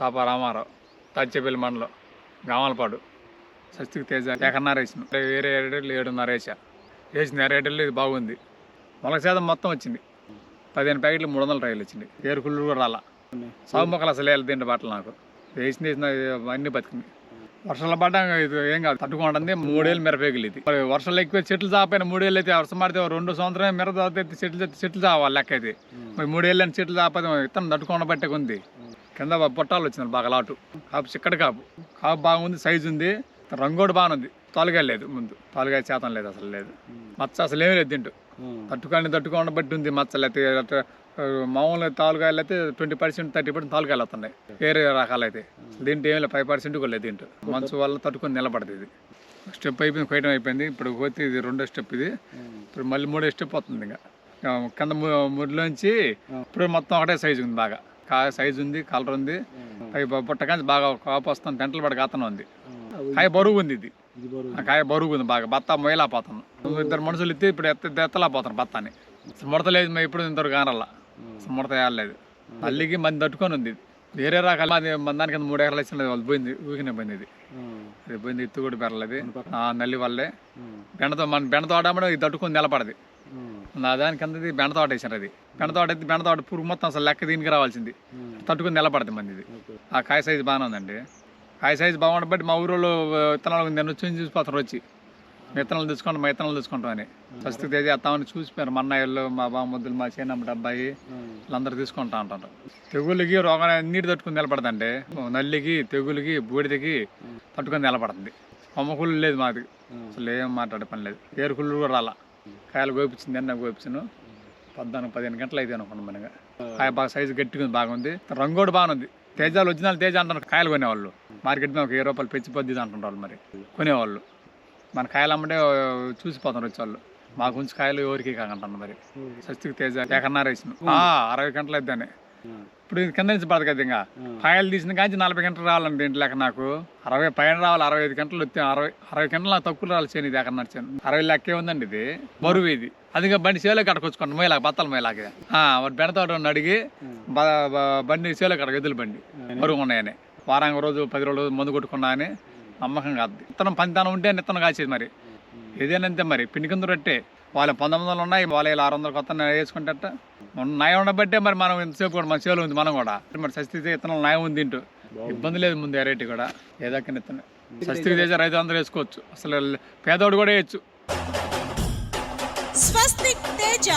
సాపా రామారావు తచ్చేపల్లి మండలం గామలపాడు సస్తికి తేజ ఎకరన్నర వేసిన వేరే ఏడేళ్ళు ఏడున్నర వేసా వేసింది ఏడేళ్ళు ఇది బాగుంది. మొలక శాతం మొత్తం వచ్చింది. పదిహేను ప్యాకెట్లు మూడు వందల రైలు వచ్చింది. ఏరుకుళ్ళు కూడా రాలా. సాగు మొక్కలు అసలు వేయాలి తింటే బట్టలు నాకు. వేసింది వేసిన అన్నీ బతికింది. వర్షాలు పడ్డా ఇది ఏం కాదు. తట్టుకుంటుంది మూడేళ్ళు మిరపేగులు ఇది. మరి వర్షాలు ఎక్కువ చెట్లు చాపైన మూడేళ్ళు అయితే వర్షం పడితే రెండు సంవత్సరం మిరప చెట్లు చెట్లు చావాలి లెక్క అయితే మరి మూడేళ్ళు అని చెట్లు చాపది ఇతను తట్టుకోవడం బట్టే ఉంది కింద పొట్టాలు వచ్చినాయి బాగా లాటు. కాపు చిక్కటి కాపు. కాపు బాగుంది సైజు ఉంది రంగు కూడా బాగుంది. తొలగా లేదు ముందు. తొలగా శాతం లేదు అసలు లేదు. మచ్చ అసలు ఏమీ లేదు తింటూ. తట్టుకొని తట్టుకోవడం బట్టి ఉంది మచ్చలు అయితే ఆ, మామూలు తాలుకాయలు అయితే ట్వంటీ పర్సెంట్ థర్టీ పర్సెంట్ తాలుకాయలు వస్తున్నాయి. వేరే రకాలు అయితే దీంట్లో ఏం లేదు ఫైవ్ పర్సెంట్ కూడా లేదు దీంట్లో మంచు వల్ల తట్టుకొని నిలబడుతుంది ఇది. స్టెప్ అయిపోయింది కొయ్యడం అయిపోయింది. ఇప్పుడు పోతే ఇది రెండో స్టెప్ ఇది. ఇప్పుడు మళ్ళీ మూడో స్టెప్ వస్తుంది ఇంకా. కింద ముడిలోంచి ఇప్పుడు మొత్తం ఒకటే సైజు ఉంది బాగా. సైజు ఉంది కలర్ ఉంది. పై పుట్టకాంచి బాగా కాపు వస్తుంది పెంటలు పడి కాతనం ఉంది. కాయ బరువు ఉంది ఇది. కాయ బరువు ఉంది బాగా బత్త మొయ్యలేకపోతాను ఇద్దరు మనుషులు ఎత్తి ఇప్పుడు ఎత్త ఎత్తలేకపోతాను బత్తాని. అసలు ముడత లేదు మరి ఇప్పుడు ఇంతవరకు కానల్లా అసలు ముడత వేయలేదు అల్లికి మంది తట్టుకొని ఉంది. ఇది. వేరే రకాలు అది మన దానికి కింద మూడు ఎకరాలు ఇచ్చిన వాళ్ళు పోయింది ఊకినే పోయింది ఇది. అది పోయింది ఎత్తు కూడా పెరలేదు ఆ నల్లి వల్లే. బెండతో మన బెండ తోట ఇది తట్టుకొని నిలబడది. నా దాని కింద ఇది బెండ తోట వేసారు అది. బెండ తోట అయితే బెండ తోట పురుగు మొత్తం అసలు లెక్క దీనికి రావాల్సింది. తట్టుకొని నిలబడది మంది ఇది. ఆ కాయ సైజు బాగానే ఉందండి కాయ సైజు బాగుండ బట్టి మా ఊరిలో విత్తనాలు నేను వచ్చి చూసిపోతారు వచ్చి. విత్తనాలు తీసుకుంటాం మా విత్తనాలు తీసుకుంటాం అని. ఫస్ట్ తేదీ వేస్తామని చూసిపోయారు మా అన్నయ్యలు మా బామ్మద్దులు మా చేనమ్మటి అబ్బాయి వీళ్ళందరూ తీసుకుంటా ఉంటారు. తెగులకి రోగాన్ని అన్నిటి తట్టుకుని నిలబడదండి. నల్లికి తెగులకి బూడిదకి తట్టుకొని నిలబడుతుంది. కొమ్మకుళ్ళు లేదు మాది. అసలు ఏం మాట్లాడే పని లేదు. ఏరుకుళ్ళు కూడా రాలా. కాయలు గోపించింది అన్న గోపించను పద్నాలుగు పదిహేను గంటలు అయితే అనుకున్నాం మనగా కాయ బాగా సైజు గట్టిగా ఉంది బాగుంది రంగు కూడా బాగుంది తేజాలు ఒరిజినల్ తేజ అంటారు కాయలు కొనేవాళ్ళు. మార్కెట్ మీద ఒక ఏ రూపాయలు పెంచి పొద్దు అంటుంటారు వాళ్ళు మరి. కొనేవాళ్ళు. మన కాయలు అమ్మంటే చూసిపోతారు వచ్చేవాళ్ళు. మాకు ఉంచి కాయలు ఎవరికి కాకంటాను మరి. సస్తికి తేజ ఎకరన్నర వేసిన అరవై గంటలు అయితేనే ఇప్పుడు ఇది కింద నుంచి పడదు కదా ఇంకా కాయలు తీసిన కానీ నలభై గంటలు రావాలండి దీంట్లో లెక్క నాకు. అరవై పైన రావాలి అరవై ఐదు గంటలు వచ్చి అరవై అరవై గంటలు నాకు తక్కువ రావాలి చేయను ఇది ఎక్కడ నడిచాను. అరవై లెక్కే ఉందండి ఇది. బరువు ఇది. అది ఇంకా బండి సేలో కట్టుకొచ్చుకోండి మొయ్యలాగా బత్తల వాడు బెడతాడు అడిగి బండి సేలో కడక ఎద్దుల బండి. బరువు ఉన్నాయని. వారానికి రోజు పది రోజులు మందు కొట్టుకున్నా అని నమ్మకం కాదు. విత్తనం పంతానం ఉంటే విత్తనం కాసేది మరి. ఏదేనంతే మరి. పిండి కింద రొట్టే వాళ్ళ పంతొమ్మిది వందలు ఉన్నాయి వాళ్ళ ఇలా ఆరు వందలు కొత్త వేసుకుంటే నయం ఉండబట్టే మరి మనం ఇంతసేపు కూడా మన చేలో ఉంది మనం కూడా. మరి సస్తి విత్తనాలు నయం ఉంది తింటూ ఇబ్బంది లేదు ముందు వెరైటీ కూడా. ఏదాకా ఇత్తనం సస్తి చేసే రైతు అందరూ వేసుకోవచ్చు. అసలు పేదోడు కూడా వేయచ్చు. స్వస్తిక్ తేజ.